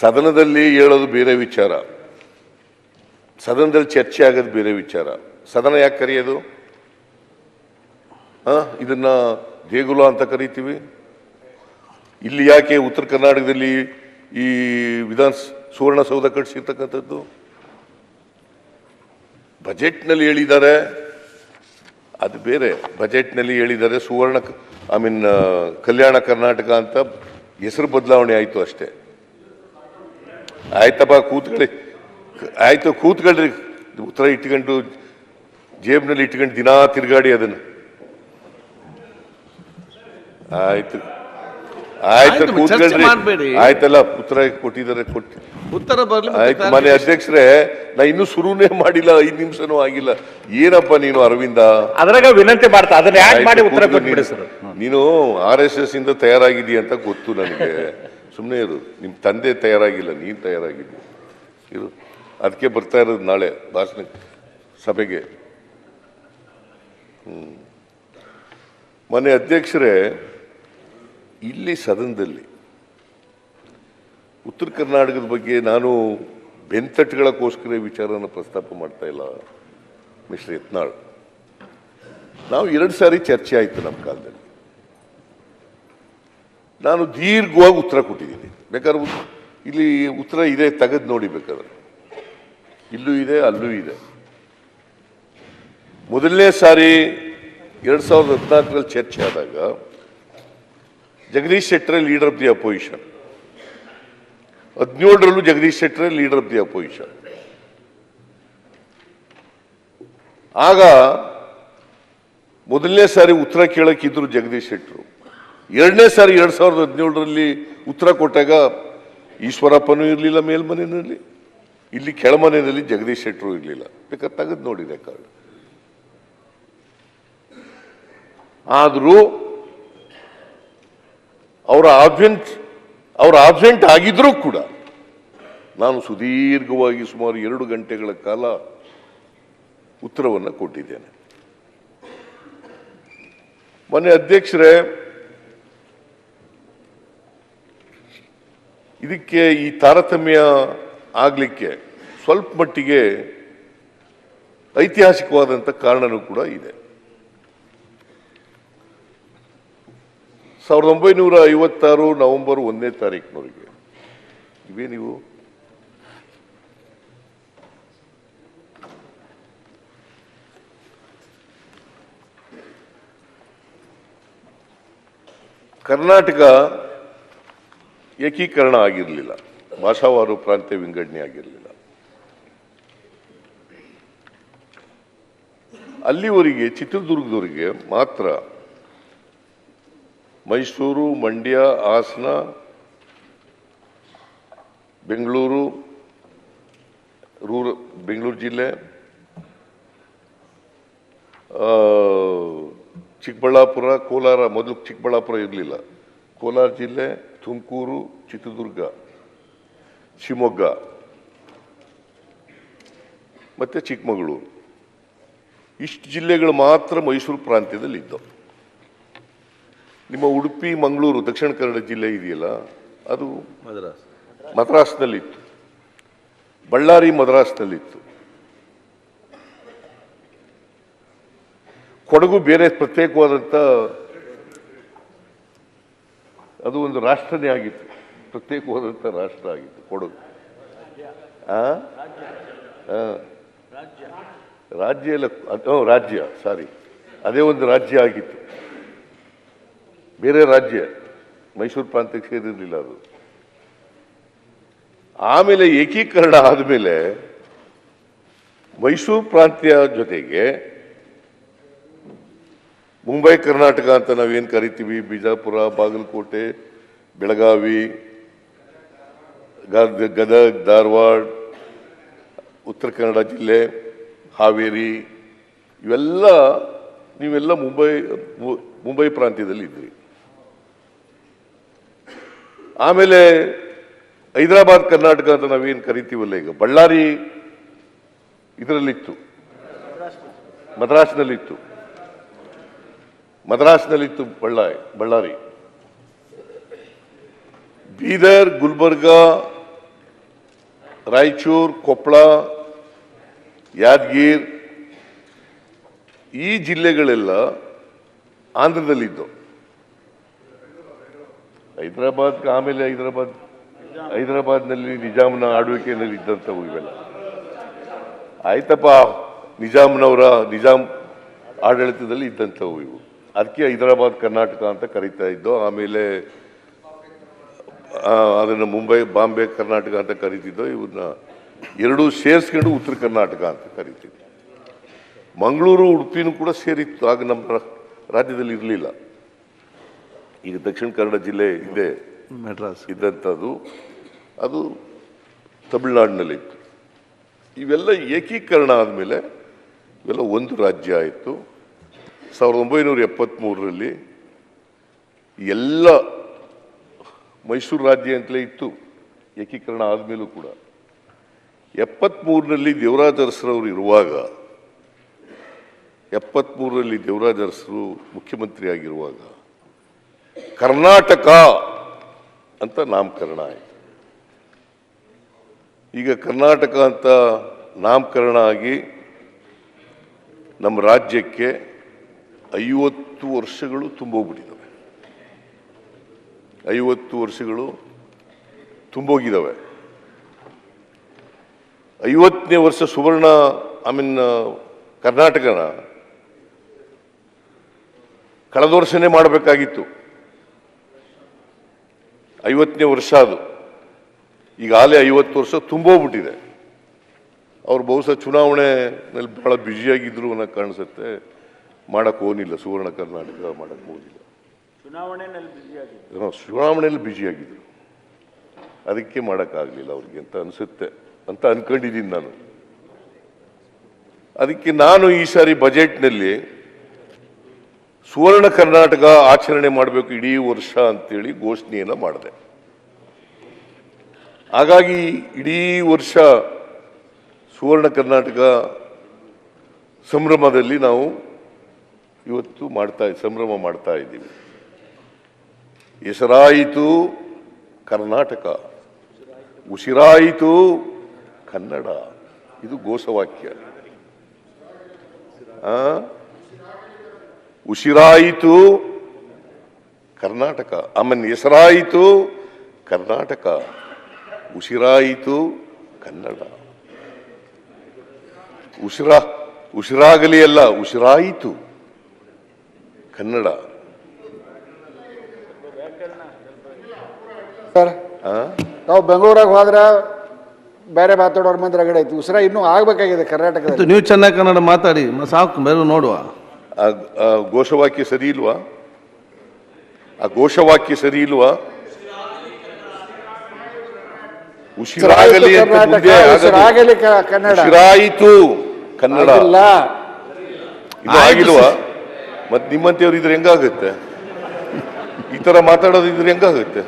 ಸದನದಲ್ಲಿ ಹೇಳೋದು ಬೇರೆ ವಿಚಾರ. ಸದನದಲ್ಲಿ ಚರ್ಚೆ ಆಗೋದು ಬೇರೆ ವಿಚಾರ. ಸದನ ಯಾಕೆ ಕರೆಯೋದು? ಇದನ್ನ ದೇಗುಲ ಅಂತ ಕರಿತೀವಿ. ಇಲ್ಲಿ ಯಾಕೆ ಉತ್ತರ ಕರ್ನಾಟಕದಲ್ಲಿ ಈ ವಿಧಾನ ಸುವರ್ಣಸೌಧ ಬಜೆಟ್ ಬಜೆಟ್ನಲ್ಲಿ ಹೇಳಿದ್ದಾರೆ. ಅದು ಬೇರೆ. ಬಜೆಟ್ನಲ್ಲಿ ಹೇಳಿದ್ದಾರೆ ಸುವರ್ಣ ಐ ಮೀನ್, ಕಲ್ಯಾಣ ಕರ್ನಾಟಕ ಅಂತ ಹೆಸರು ಬದಲಾವಣೆ ಆಯಿತು ಅಷ್ಟೇ. ಆಯ್ತಪ್ಪ ಕೂತ್ಕೊಳ್ಳಿ. ಆಯ್ತು ಕೂತ್ಕೊಳ್ರಿ ಉತ್ತರ ಇಟ್ಕೊಂಡು ಜೇಬ್ನಲ್ಲಿ ಇಟ್ಕೊಂಡು ದಿನಾ ತಿರುಗಾಡಿ ಅದನ್ನು. ಆಯ್ತು. ಆಯ್ತು ಕೂತ್ಕೊಳ್ರಿ. ಆಯ್ತಲ್ಲ ಉತ್ತರ ಕೊಟ್ಟಿದ್ದಾರೆ ಕೊಟ್ಟು. ಉತ್ತರ ಬರ್ಲಿ ಆಯ್ತು ಮನೆ ಅಧ್ಯಕ್ಷರೇ ನಾ ಇನ್ನೂ ಶುರುನೇ ಮಾಡಿಲ್ಲ ಐದು ನಿಮಿಷನೂ ಆಗಿಲ್ಲ. ಏನಪ್ಪ ನೀನು ಅರವಿಂದ? ಅದ್ರಾಗ ವಿನಂತಿ ಮಾಡ್ತಾ ಅದನ್ನ ಯಾಕೆ ಮಾಡಿ ಉತ್ತರ ನೀನು ಆರ್ ಎಸ್ ಎಸ್ ಇಂದ ತಯಾರಾಗಿದ್ದೀಯ ಅಂತ ಗೊತ್ತು ನನಗೆ. ಸುಮ್ಮನೆ ಇರು. ನಿಮ್ಮ ತಂದೆ ತಯಾರಾಗಿಲ್ಲ, ನೀನು ತಯಾರಾಗಿದ್ದು ಇರು. ಅದಕ್ಕೆ ಬರ್ತಾ ಇರೋದು ನಾಳೆ, ಭಾಷಣ ಸಭೆಗೆ. ಮನೆ ಅಧ್ಯಕ್ಷರೇ, ಇಲ್ಲಿ ಸದನದಲ್ಲಿ ಉತ್ತರ ಕರ್ನಾಟಕದ ಬಗ್ಗೆ ನಾನು ಬೆಂತಟ್ಟುಗಳಕ್ಕೋಸ್ಕರ ವಿಚಾರನ ಪ್ರಸ್ತಾಪ ಮಾಡ್ತಾ ಇಲ್ಲ, ಮಿಸ್ಟರ್ ಯತ್ನಾಳ್. ನಾವು ಎರಡು ಸಾರಿ ಚರ್ಚೆ ಆಯಿತು ನಮ್ಮ ಕಾಲದಲ್ಲಿ. ನಾನು ದೀರ್ಘವಾಗಿ ಉತ್ತರ ಕೊಟ್ಟಿದ್ದೀನಿ. ಬೇಕಾದ್ರೆ ಇಲ್ಲಿ ಉತ್ತರ ಇದೆ, ತೆಗೆದು ನೋಡಿ ಬೇಕಾದ್ರೆ. ಇಲ್ಲೂ ಇದೆ, ಅಲ್ಲೂ ಇದೆ. ಮೊದಲನೇ ಸಾರಿ ಎರಡು ಸಾವಿರದ ಹದಿನಾಲ್ಕರಲ್ಲಿ ಚರ್ಚೆ ಆದಾಗ Jagadish Shettar leader of the opposition. ಹದಿನೇಳರಲ್ಲೂ Jagadish Shettar leader of the opposition. ಆಗ ಮೊದಲನೇ ಸಾರಿ ಉತ್ತರ ಕೇಳಕ್ಕಿದ್ರು ಜಗದೀಶ್ ಶೆಟ್ಟರು. ಎರಡನೇ ಸಾರಿ ಎರಡ್ ಸಾವಿರದ ಹದಿನೇಳರಲ್ಲಿ ಉತ್ತರ ಕೊಟ್ಟಾಗ ಈಶ್ವರಪ್ಪನೂ ಇರಲಿಲ್ಲ ಮೇಲ್ಮನೆಯಲ್ಲಿ ಇಲ್ಲಿ ಕೆಳಮನೆಯಲ್ಲಿ ಜಗದೀಶ್ ಶೆಟ್ಟರು ಇರಲಿಲ್ಲ. ಬೇಕಾದ್ರೆ ತೆಗೆದು ನೋಡಿ ರೆಕಾರ್ಡ್ ಆದರೂ ಅವರ ಆಬ್ಸೆಂಟ್ ಅವರ ಆಬ್ಸೆಂಟ್ ಆಗಿದ್ರೂ ಕೂಡ ನಾನು ಸುದೀರ್ಘವಾಗಿ ಸುಮಾರು ಎರಡು ಗಂಟೆಗಳ ಕಾಲ ಉತ್ತರವನ್ನು ಕೊಟ್ಟಿದ್ದೇನೆ. ಮೊನ್ನೆ ಅಧ್ಯಕ್ಷರೇ ಇದಕ್ಕೆ ಈ ತಾರತಮ್ಯ ಆಗಲಿಕ್ಕೆ ಸ್ವಲ್ಪ ಮಟ್ಟಿಗೆ ಐತಿಹಾಸಿಕವಾದಂಥ ಕಾರಣನೂ ಕೂಡ ಇದೆ. ಸಾವಿರದ ಒಂಬೈನೂರ ಐವತ್ತಾರು ನವೆಂಬರ್ ಒಂದನೇ ತಾರೀಕಿನವರಿಗೆ ಇವೇ ನೀವು ಕರ್ನಾಟಕ ಏಕೀಕರಣ ಆಗಿರಲಿಲ್ಲ. ಭಾಷಾವಾರು ಪ್ರಾಂತ್ಯ ವಿಂಗಡಣೆ ಆಗಿರಲಿಲ್ಲ. ಅಲ್ಲಿವರೆಗೆ, ಚಿತ್ರದುರ್ಗದವರಿಗೆ ಮಾತ್ರ ಮೈಸೂರು, ಮಂಡ್ಯ, ಹಾಸನ, ಬೆಂಗಳೂರು, ರೂರ, ಬೆಂಗಳೂರು ಜಿಲ್ಲೆ ಚಿಕ್ಕಬಳ್ಳಾಪುರ, ಕೋಲಾರ, ಮೊದಲು ಚಿಕ್ಕಬಳ್ಳಾಪುರ ಇರಲಿಲ್ಲ. ಕೋಲಾರ ಜಿಲ್ಲೆ ತುಮಕೂರು ಚಿತ್ರದುರ್ಗ ಶಿವಮೊಗ್ಗ ಮತ್ತು ಚಿಕ್ಕಮಗಳೂರು. ಇಷ್ಟು ಜಿಲ್ಲೆಗಳು ಮಾತ್ರ ಮೈಸೂರು ಪ್ರಾಂತ್ಯದಲ್ಲಿ ಇದ್ದವು ನಿಮ್ಮ ಉಡುಪಿ ಮಂಗಳೂರು ದಕ್ಷಿಣ ಕನ್ನಡ ಜಿಲ್ಲೆ ಇದೆಯಲ್ಲ ಅದು ಮದ್ರಾಸ್. ಮದ್ರಾಸ್ನಲ್ಲಿತ್ತು. ಬಳ್ಳಾರಿ ಮದ್ರಾಸ್ನಲ್ಲಿತ್ತು. ಕೊಡಗು ಬೇರೆ ಪ್ರತ್ಯೇಕವಾದಂಥ ಅದು ಒಂದು ರಾಷ್ಟ್ರನೇ ಆಗಿತ್ತು. ಪ್ರತ್ಯೇಕವಾದಂಥ ರಾಷ್ಟ್ರ ಆಗಿತ್ತು. ಕೊಡಗು. ರಾಜ್ಯ ಎಲ್ಲ ರಾಜ್ಯ. ಸಾರಿ ಅದೇ ಒಂದು ರಾಜ್ಯ ಆಗಿತ್ತು. ಬೇರೆ ರಾಜ್ಯ. ಮೈಸೂರು ಪ್ರಾಂತ್ಯಕ್ಕೆ ಸೇರಿರಲಿಲ್ಲ ಅದು. ಆಮೇಲೆ ಏಕೀಕರಣ ಆದಮೇಲೆ ಮೈಸೂರು ಪ್ರಾಂತ್ಯ ಜೊತೆಗೆ ಮುಂಬೈ, ಕರ್ನಾಟಕ ಅಂತ ನಾವೇನು ಕರಿತೀವಿ? ಬಿಜಾಪುರ, ಬಾಗಲಕೋಟೆ, ಬೆಳಗಾವಿ ಗದಗ, ಧಾರವಾಡ, ಉತ್ತರ ಕನ್ನಡ ಜಿಲ್ಲೆ, ಹಾವೇರಿ, ಇವೆಲ್ಲ ನೀವೆಲ್ಲ ಮುಂಬೈ ಮುಂಬೈ ಪ್ರಾಂತ್ಯದಲ್ಲಿ ಇದ್ರಿ ಆಮೇಲೆ ಹೈದರಾಬಾದ್, ಕರ್ನಾಟಕ ಅಂತ ನಾವೇನು ಕರಿತೀವಲ್ಲ ಈಗ? ಬಳ್ಳಾರಿ ಇದರಲ್ಲಿತ್ತು. ಮದ್ರಾಸ್ನಲ್ಲಿತ್ತು. ಮದ್ರಾಸ್ನಲ್ಲಿತ್ತು ಬಳ್ಳಾರಿ ಬಳ್ಳಾರಿ. ಬೀದರ್, ಗುಲ್ಬರ್ಗ, ರಾಯಚೂರು ಕೊಪ್ಪಳ ಯಾದಗಿರ್, ಈ ಜಿಲ್ಲೆಗಳೆಲ್ಲ ಆಂಧ್ರದಲ್ಲಿದ್ದು. ಹೈದರಾಬಾದ್ ಆಮೇಲೆ ಹೈದರಾಬಾದ್, ಹೈದರಾಬಾದ್ನಲ್ಲಿ ನಿಜಾಮ್ನ ಆಳ್ವಿಕೆಯಲ್ಲಿ ಇದ್ದಂಥವು ಇವೆಲ್ಲ. ಆಯ್ತಪ್ಪ, ನಿಜಾಮ್ನವರ ನಿಜಾಮ್ ಆಡಳಿತದಲ್ಲಿ ಇದ್ದಂಥವು ಇವು. ಅದಕ್ಕೆ ಹೈದರಾಬಾದ್ ಕರ್ನಾಟಕ ಅಂತ ಕರೀತಾ ಇದ್ದೋ ಆಮೇಲೆ ಅದನ್ನು ಮುಂಬೈ ಬಾಂಬೆ ಕರ್ನಾಟಕ ಅಂತ ಕರೀತಿದ್ದೋ ಇವನ್ನ ಎರಡೂ ಸೇರಿಸ್ಕೊಂಡು ಉತ್ತರ ಕರ್ನಾಟಕ ಅಂತ ಕರೀತೀವಿ ಮಂಗಳೂರು ಉಡುಪಿನೂ ಕೂಡ ಸೇರಿತ್ತು ಆಗ ನಮ್ಮ ರಾಜ್ಯದಲ್ಲಿ ಇರಲಿಲ್ಲ. ಈಗ ದಕ್ಷಿಣ ಕನ್ನಡ ಜಿಲ್ಲೆ ಇದೆ. ಮೆಡ್ರಾಸ್ ಇದ್ದಂಥದ್ದು ಅದು ತಮಿಳುನಾಡಿನಲ್ಲಿತ್ತು ಇವೆಲ್ಲ ಏಕೀಕರಣ ಆದಮೇಲೆ ಇವೆಲ್ಲ ಒಂದು ರಾಜ್ಯ ಆಯಿತು. ಸಾವಿರದ ಒಂಬೈನೂರ ಎಪ್ಪತ್ತ್ಮೂರರಲ್ಲಿ ಎಲ್ಲ ಮೈಸೂರು ರಾಜ್ಯ ಅಂತಲೇ ಇತ್ತು, ಏಕೀಕರಣ ಆದಮೇಲೂ ಕೂಡ. ಎಪ್ಪತ್ತ್ಮೂರರಲ್ಲಿ ದೇವರಾಜರಸರವರು ಇರುವಾಗ ಎಪ್ಪತ್ತ್ಮೂರರಲ್ಲಿ ದೇವರಾಜರಸರು ಮುಖ್ಯಮಂತ್ರಿಯಾಗಿರುವಾಗ ಕರ್ನಾಟಕ ಅಂತ ನಾಮಕರಣ ಆಯಿತು. ಈಗ ಕರ್ನಾಟಕ ಅಂತ ನಾಮಕರಣ ಆಗಿ ನಮ್ಮ ರಾಜ್ಯಕ್ಕೆ ಐವತ್ತು ವರ್ಷಗಳು ತುಂಬೋಗ್ಬಿಟ್ಟಿದ್ದಾವೆ. ಐವತ್ತು ವರ್ಷಗಳು ತುಂಬೋಗಿದ್ದಾವೆ. ಐವತ್ತನೇ ವರ್ಷ ಸುವರ್ಣ, ಐ ಮೀನ್, ಕರ್ನಾಟಕನ ಕಳೆದ ವರ್ಷನೇ ಮಾಡಬೇಕಾಗಿತ್ತು. ಐವತ್ತನೇ ವರ್ಷ ಅದು. ಈಗಾಗಲೇ ಐವತ್ತು ವರ್ಷ ತುಂಬೋಗ್ಬಿಟ್ಟಿದೆ. ಅವ್ರು ಬಹುಶಃ ಚುನಾವಣೆನಲ್ಲಿ ಭಾಳ ಬ್ಯುಸಿಯಾಗಿದ್ರು ಅನ್ನೋ ಕಾಣಿಸುತ್ತೆ. ಮಾಡಕ್ಕೆ ಹೋಗಿಲ್ಲ ಸುವರ್ಣ ಕರ್ನಾಟಕ ಮಾಡಕ್ಕೆ ಹೋಗಿಲ್ಲ ಚುನಾವಣೆಯಲ್ಲಿ ಬ್ಯುಸಿಯಾಗಿದ್ರು ಅದಕ್ಕೆ ಮಾಡೋಕ್ಕಾಗಲಿಲ್ಲ ಅವ್ರಿಗೆ ಅಂತ ಅನಿಸುತ್ತೆ ಅಂತ ಅನ್ಕೊಂಡಿದ್ದೀನಿ ನಾನು. ಅದಕ್ಕೆ ನಾನು ಈ ಸಾರಿ ಬಜೆಟ್ನಲ್ಲಿ ಸುವರ್ಣ ಕರ್ನಾಟಕ ಆಚರಣೆ ಮಾಡಬೇಕು ಇಡೀ ವರ್ಷ ಅಂತೇಳಿ ಘೋಷಣೆಯನ್ನು ಮಾಡಿದೆ. ಹಾಗಾಗಿ ಇಡೀ ವರ್ಷ ಸುವರ್ಣ ಕರ್ನಾಟಕ ಸಂಭ್ರಮದಲ್ಲಿ ನಾವು ಇವತ್ತು ಮಾಡ್ತಾ, ಸಂಭ್ರಮ ಮಾಡ್ತಾ ಇದ್ದೀವಿ. ಹೆಸರಾಯಿತು ಕರ್ನಾಟಕ, ಉಸಿರಾಯಿತು ಕನ್ನಡ. ಇದು ಘೋಷವಾಕ್ಯ? ಉಸಿರಾಯಿತು ಕರ್ನಾಟಕ. ಆಮೇಲೆ ಹೆಸರಾಯಿತು ಕರ್ನಾಟಕ. ಉಸಿರಾಯಿತು ಕನ್ನಡ. ಉಸಿರ, ಉಸಿರಾಗಲಿ ಅಲ್ಲ, ಉಸಿರಾಯಿತು. ಕನ್ನಡ. ಸರ್ ಆ? ನಾವು ಬೆಂಗಳೂರಾಗ ಹೋದ್ರೆ ಬೇರೆ ಮಾತಾಡೋರ ಮಂದಿ ರಗಡೆ ಐತಿ ಉಸಿರ ಇನ್ನೂ ಆಗ್ಬೇಕಾಗಿದೆ ಕರ್ನಾಟಕದಲ್ಲಿ. ನೀವು ಚೆನ್ನಾಗಿ ಕನ್ನಡ ಮಾತಾಡಿ ಮ- ಸಾಕು ಬೇರೆ ನೋಡುವ. ಆ ಆ ಘೋಷವಾಕ್ಯ ಸರಿ ಇಲ್ವಾ? ಆ ಘೋಷವಾಕ್ಯ ಸರಿ ಇಲ್ವಾ? ಉಸಿರಾಗಲಿ ಅಂತ ಮುಂದೆ ಆಗದು. ಉಸಿರಾಗಲಿ ಕ- ಕನ್ನಡ. ಉಸಿರಾಯಿತು ಕನ್ನಡ. ಇಲ್ಲ ಇದು ಆಗಿಲ್ವಾ? ಮತ್ ನಿಮ್ಮಂತೆಯವ್ರು ಇದ್ರೆ ಹೆಂಗಾಗುತ್ತೆ? ಈ ಥರ ಮಾತಾಡೋದು ಇದ್ರೆ ಹೆಂಗಾಗುತ್ತೆ?